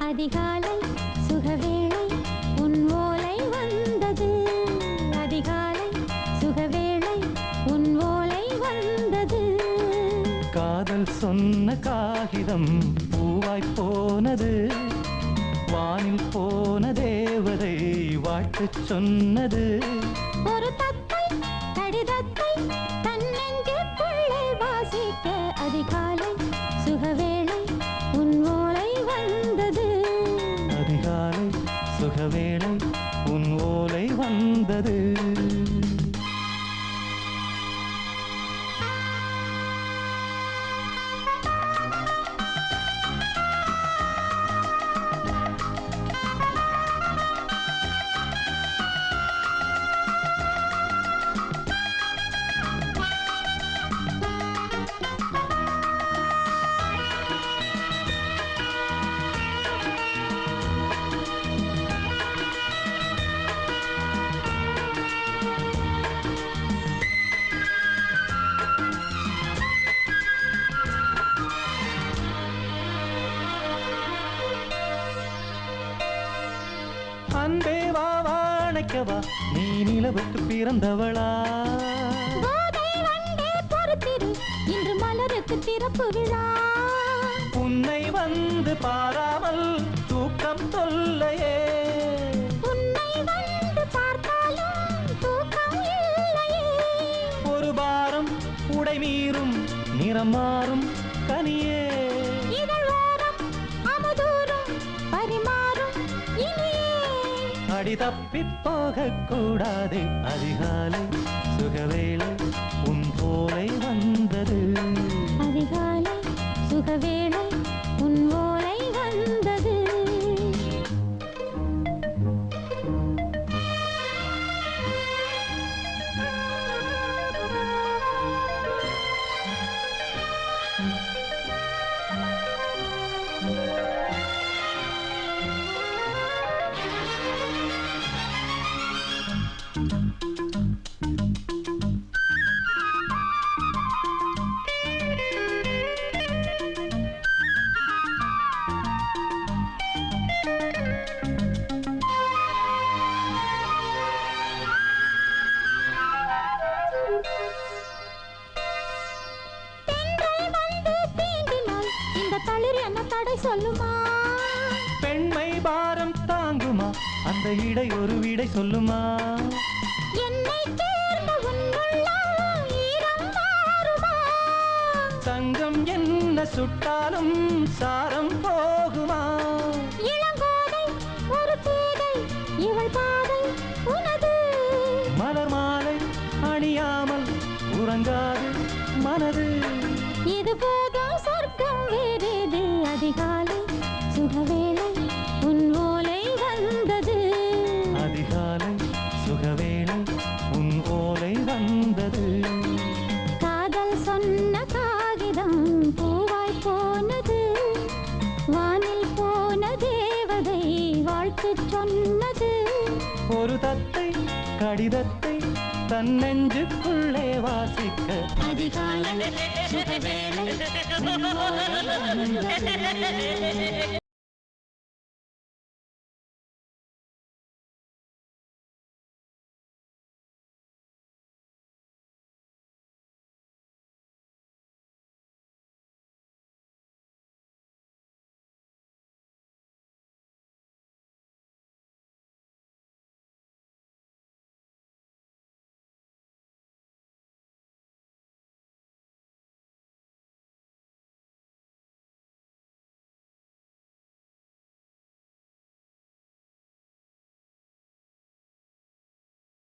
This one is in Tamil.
அதிகாலை சுகவேளை உன் ஓலை வந்தது. அதிகாலை சுகவேளை உன் ஓலை வந்தது. காதல் சொன்ன காகிதம் பூவாய் போனது. வானில் போனதே வாழ்த்துச் சொன்னது. ஒரு தத்தை கடிதத்தை தன்னெஞ்சுக்குள்ளே வாசிக்க அதிகாலை சுகவேளை உன் ஓலை வந்தது. அதிகாலை சுகவேளை உன் ஓலை வந்தது. அன்பே வா வாழைக்கவா நீ நிலவுக்கு பிறந்தவளா. இன்று மலருக்கு திறப்பு விழா. உன்னை வந்து பாராமல் தூக்கம் தொல்லையே. உன்னை வந்து பார்த்தாலும் தூக்கம் இல்லையே. ஒரு பாரம் உடை மீறும் நிறம் மாறும் கனியே. அடி தப்பிப் போகக் அதிகாலை சுகவே சொல்லுமா? பெண்மை பாரம் தாங்குமா? அந்த இடை ஒரு விடை சொல்லுமா? தங்கம் என்ன சுட்டாலும் சாரம் போகுமா? இளங்கோதை ஒரு பேதை இவள் பாதை உனது. மலர் மாலை அணியாமல் உறங்காது மனது. இது போதும் சொன்னது. ஒரு தத்தை கடிதத்தை தன் நெஞ்சுக்குள்ளே வாசிக்க. அதிகாலை